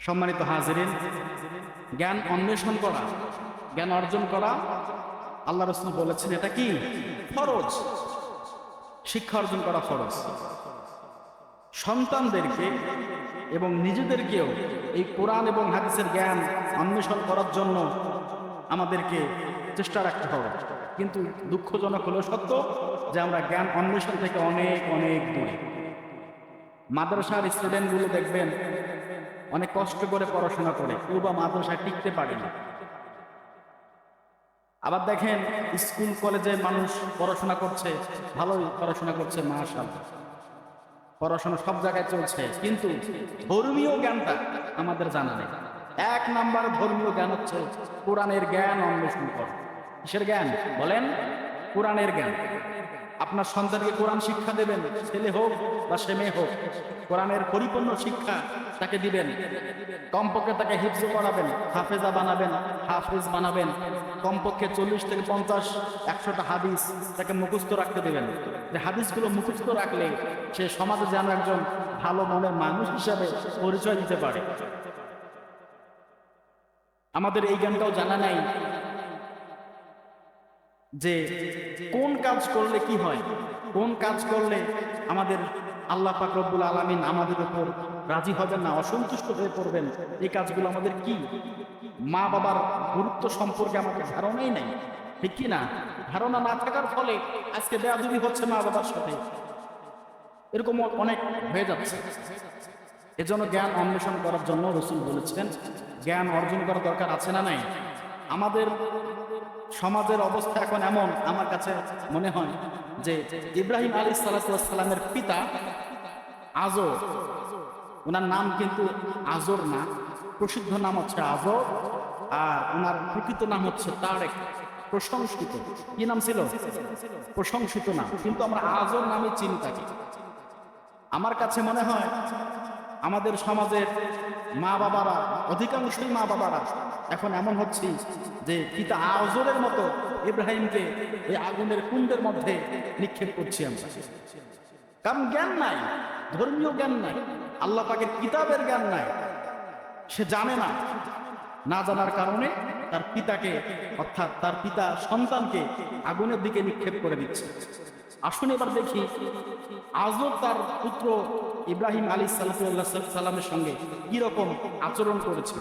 সম্মানিত হাজিরিন, জ্ঞান অন্বেষণ করা, জ্ঞান অর্জন করা, আল্লাহ রসুল বলেছেন এটা কি? ফরজ। শিক্ষা অর্জন করা ফরজ। সন্তানদেরকে এবং নিজেদেরকেও এই কোরআন এবং হাদিসের জ্ঞান অন্বেষণ করার জন্য আমাদেরকে চেষ্টা রাখতে হবে। কিন্তু দুঃখজনক হলেও সত্য যে আমরা জ্ঞান অন্বেষণ থেকে অনেক অনেক দূরে। মাদ্রাসার স্টুডেন্টগুলো দেখবেন অনেক কষ্ট করে পড়াশোনা করে কেউ বা মাদ্রাসায় টিকতে পারে না। আবার দেখেন, স্কুল, কলেজে মানুষ পড়াশোনা করছে, ভালোই পড়াশোনা করছে মাশাল পড়াশোনা সব জায়গায় চলছে, কিন্তু ধর্মীয় জ্ঞানটা আমাদের জানা নেই। এক নাম্বার ধর্মীয় জ্ঞান হচ্ছে কোরআনের জ্ঞান অন্বেষণ কর। কিসের জ্ঞান? বলেন কোরআনের জ্ঞান। আপনার সন্তানকে কোরআন শিক্ষা দেবেন, ছেলে হোক বা সে মেয়ে হোক, কোরআনের পরিপূর্ণ শিক্ষা তাকে দিবেন। কমপক্ষে তাকে হিফজ করাবেন, হাফেজা বানাবেন, হাফেজ বানাবেন। কমপক্ষে চল্লিশ থেকে পঞ্চাশ, একশোটা হাদিস তাকে মুখস্থ রাখতে দেবেন। যে হাদিসগুলো মুখস্থ রাখলে সে সমাজে যেন একজন ভালো মনের মানুষ হিসাবে পরিচয় দিতে পারে। আমাদের এই জ্ঞানটাও জানা নাই। যে কোন কাজ করলে কি হয়? কোন কাজ করলে আমাদের আল্লাহ পাক আলমিন আমাদের উপর রাজি হবেন না, অসন্তুষ্ট হয়ে পড়বেন? এই কাজগুলো আমাদের কি? মা বাবার গুরুত্ব সম্পর্কে আমাদের ধারণাই নেই। ঠিক কি না? ধারণা না থাকার ফলে আজকে বেয়াদুবি হচ্ছে মা বাবার সাথে। এরকম অনেক হয়ে যাচ্ছে। এজন্য জ্ঞান অন্বেষণ করার জন্য রসুল বলেছেন, জ্ঞান অর্জন করার দরকার আছে না নাই? আমাদের সমাজের অবস্থা এখন এমন, আমার কাছে মনে হয় যে ইব্রাহিম আলী সালাতামের পিতা আজর ওনার নাম কিন্তু আজর না, প্রসিদ্ধ নাম হচ্ছে আজর, আর ওনার প্রকৃত নাম হচ্ছে তারেক, প্রশংসিত। কি নাম ছিল? প্রশংসিত নাম। কিন্তু আমরা আজর নামে চিনি থাকি আমার কাছে মনে হয় আমাদের সমাজের মা বাবারা, অধিকাংশই মা বাবারা এখন এমন হচ্ছে যে পিতা আজরের মতো ইব্রাহিমকে এই আগুনের কুণ্ডের মধ্যে নিক্ষেপ করছি আমরা। কারণ জ্ঞান নাই, ধর্মীয় জ্ঞান নাই, আল্লাহ পাকের কিতাবের জ্ঞান নাই। সে জানে না না জানার কারণে তার পিতাকে, অর্থাৎ তার পিতা সন্তানকে আগুনের দিকে নিক্ষেপ করে দিচ্ছে। আসুন এবার দেখি। আজও তার পুত্র ইব্রাহিম আলী সাল্লাহ সাল্লামের সঙ্গে কীরকম আচরণ করেছে।